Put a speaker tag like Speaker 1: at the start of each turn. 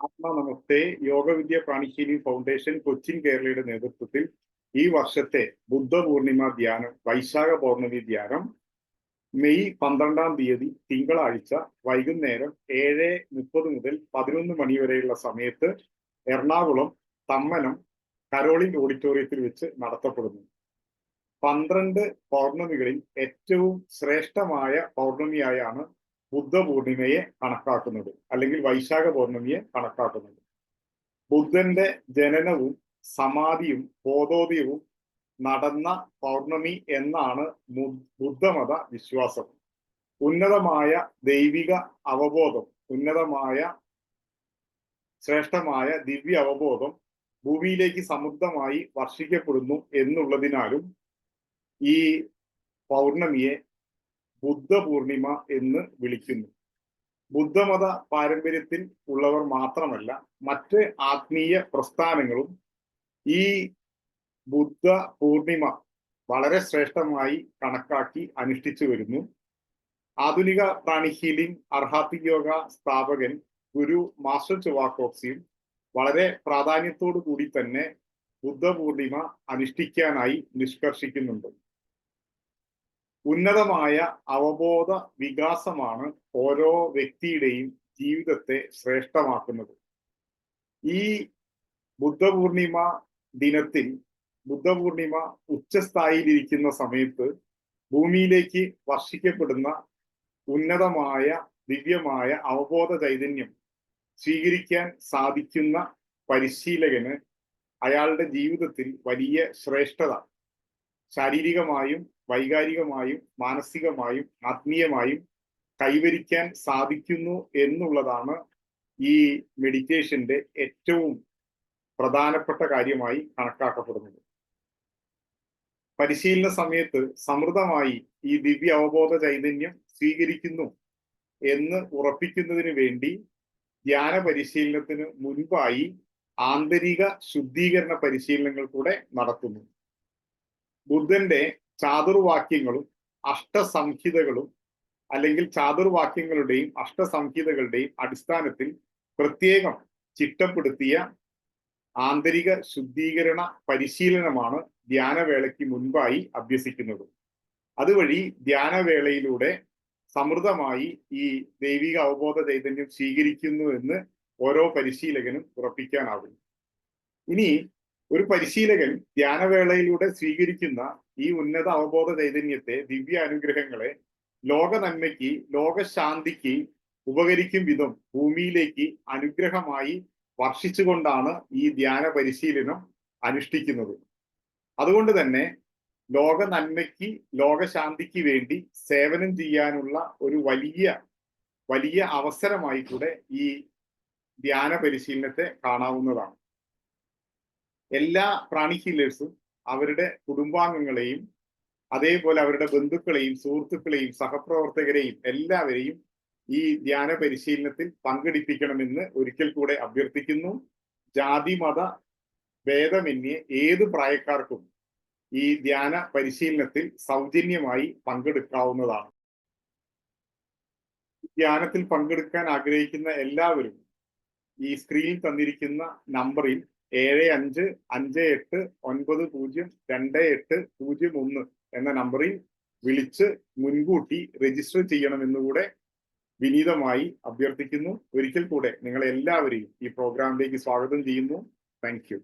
Speaker 1: ആത്മ നമസ്തേ യോഗവിദ്യ പാണിശ്ശേരി foundation Cochin കേരളയുടെ നേതൃത്വത്തിൽ ഈ വർഷത്തെ ബുദ്ധ പൂർണിമ ധ്യാനം വൈശാഖ പൗർണമി ധ്യാനം മെയ് പന്ത്രണ്ടാം തീയതി തിങ്കളാഴ്ച വൈകുന്നേരം ഏഴ് മുപ്പത് മുതൽ പതിനൊന്ന് മണി വരെയുള്ള സമയത്ത് എറണാകുളം തമ്മനം കരോളിൻ ഓഡിറ്റോറിയത്തിൽ വെച്ച് നടത്തപ്പെടുന്നു. പന്ത്രണ്ട് പൗർണമികളിൽ ഏറ്റവും ശ്രേഷ്ഠമായ പൗർണമിയായാണ് ബുദ്ധ പൂർണിമയെ കണക്കാക്കുന്നത് അല്ലെങ്കിൽ വൈശാഖ പൗർണമിയെ കണക്കാക്കുന്നത്. ബുദ്ധന്റെ ജനനവും സമാധിയും ബോധോദയവും നടന്ന പൗർണമി എന്നാണ് ബുദ്ധമത വിശ്വാസം. ഉന്നതമായ ദൈവിക അവബോധം ഉന്നതമായ ശ്രേഷ്ഠമായ ദിവ്യ അവബോധം ഭൂമിയിലേക്ക് സമൃദ്ധമായി വർഷിക്കപ്പെടുന്നു എന്നുള്ളതിനാലും ഈ പൗർണമിയെ ബുദ്ധ പൂർണിമ എന്ന് വിളിക്കുന്നു. ബുദ്ധമത പാരമ്പര്യത്തിൽ ഉള്ളവർ മാത്രമല്ല മറ്റ് ആത്മീയ പ്രസ്ഥാനങ്ങളും ഈ ബുദ്ധ പൂർണിമ വളരെ ശ്രേഷ്ഠമായി കണക്കാക്കി അനുഷ്ഠിച്ചു വരുന്നു. ആധുനിക പ്രാണി ഹീലിംഗ് അർഹാത്തി യോഗ സ്ഥാപകൻ ഗുരു മാസ്റ്റർ ചുവാക്കോക്സിയും വളരെ പ്രാധാന്യത്തോടു കൂടി തന്നെ ബുദ്ധ പൂർണിമ അനുഷ്ഠിക്കാനായി നിഷ്കർഷിക്കുന്നുണ്ട്. ഉന്നതമായ അവബോധ വികാസമാണ് ഓരോ വ്യക്തിയുടെയും ജീവിതത്തെ ശ്രേഷ്ഠമാക്കുന്നത്. ഈ ബുദ്ധപൂർണിമ ദിനത്തിൽ ബുദ്ധപൂർണിമ ഉച്ചസ്ഥായിലിരിക്കുന്ന സമയത്ത് ഭൂമിയിലേക്ക് വർഷിക്കപ്പെടുന്ന ഉന്നതമായ ദിവ്യമായ അവബോധ ചൈതന്യം സ്വീകരിക്കാൻ സാധിക്കുന്ന പരിശീലകന് അയാളുടെ ജീവിതത്തിൽ വലിയ ശ്രേഷ്ഠത. ശാരീരികമായും വൈകാരികമായും മാനസികമായും ആത്മീയമായും കൈവരിക്കാൻ സാധിക്കുന്നു എന്നുള്ളതാണ് ഈ മെഡിറ്റേഷന്റെ ഏറ്റവും പ്രധാനപ്പെട്ട കാര്യമായി കണക്കാക്കപ്പെടുന്നത്. പരിശീലന സമയത്ത് സമൃദ്ധമായി ഈ ദിവ്യ അവബോധ ചൈതന്യം സ്വീകരിക്കുന്നു എന്ന് ഉറപ്പിക്കുന്നതിന് വേണ്ടി ധ്യാന പരിശീലനത്തിന് മുൻപായി ആന്തരിക ശുദ്ധീകരണ പരിശീലനങ്ങൾ കൂടെ നടത്തുന്നു. ബുദ്ധന്റെ ചാതുർവാക്യങ്ങളും അഷ്ടസംഹിതകളും അല്ലെങ്കിൽ ചാതുർവാക്യങ്ങളുടെയും അഷ്ടസംഹിതകളുടെയും അടിസ്ഥാനത്തിൽ പ്രത്യേകം ചിട്ടപ്പെടുത്തിയ ആന്തരിക ശുദ്ധീകരണ പരിശീലനമാണ് ധ്യാനവേളയ്ക്ക് മുൻപായി അഭ്യസിക്കുന്നത്. അതുവഴി ധ്യാനവേളയിലൂടെ സമൃദ്ധമായി ഈ ദൈവിക അവബോധ ചൈതന്യം സ്വീകരിക്കുന്നു എന്ന് ഓരോ പരിശീലകനും ഉറപ്പിക്കാനാകും ഇനി ഒരു പരിശീലകൻ ധ്യാനവേളയിലൂടെ സ്വീകരിക്കുന്ന ഈ ഉന്നത അവബോധ ചൈതന്യത്തെ ദിവ്യ അനുഗ്രഹങ്ങളെ ലോക നന്മയ്ക്ക് ലോകശാന്തിക്ക് ഉപകരിക്കും വിധം ഭൂമിയിലേക്ക് അനുഗ്രഹമായി വർഷിച്ചുകൊണ്ടാണ് ഈ ധ്യാന പരിശീലനം അനുഷ്ഠിക്കുന്നത്. അതുകൊണ്ട് തന്നെ ലോക നന്മയ്ക്ക് ലോകശാന്തിക്ക് വേണ്ടി സേവനം ചെയ്യാനുള്ള ഒരു വലിയ വലിയ അവസരമായി കൂടെ ഈ ധ്യാന പരിശീലനത്തെ കാണാവുന്നതാണ്. എല്ലാ പ്രാണി ഹീലേഴ്സും അവരുടെ കുടുംബാംഗങ്ങളെയും അതേപോലെ അവരുടെ ബന്ധുക്കളെയും സുഹൃത്തുക്കളെയും സഹപ്രവർത്തകരെയും എല്ലാവരെയും ഈ ധ്യാന പരിശീലനത്തിൽ പങ്കെടുപ്പിക്കണമെന്ന് ഒരിക്കൽ കൂടെ അഭ്യർത്ഥിക്കുന്നു. ജാതി മത ഭേദമന്യേ ഏത് പ്രായക്കാർക്കും ഈ ധ്യാന പരിശീലനത്തിൽ സൗജന്യമായി പങ്കെടുക്കാവുന്നതാണ്. ധ്യാനത്തിൽ പങ്കെടുക്കാൻ ആഗ്രഹിക്കുന്ന എല്ലാവരും ഈ സ്ക്രീനിൽ തന്നിരിക്കുന്ന നമ്പറിൽ ഏഴ് അഞ്ച് അഞ്ച് എട്ട് ഒൻപത് പൂജ്യം രണ്ട് എട്ട് പൂജ്യം ഒന്ന് എന്ന നമ്പറിൽ വിളിച്ച് മുൻകൂട്ടി രജിസ്റ്റർ ചെയ്യണമെന്നുകൂടെ വിനീതമായി അഭ്യർത്ഥിക്കുന്നു. ഒരിക്കൽ കൂടെ നിങ്ങളെ എല്ലാവരെയും ഈ പ്രോഗ്രാമിലേക്ക് സ്വാഗതം ചെയ്യുന്നു. താങ്ക്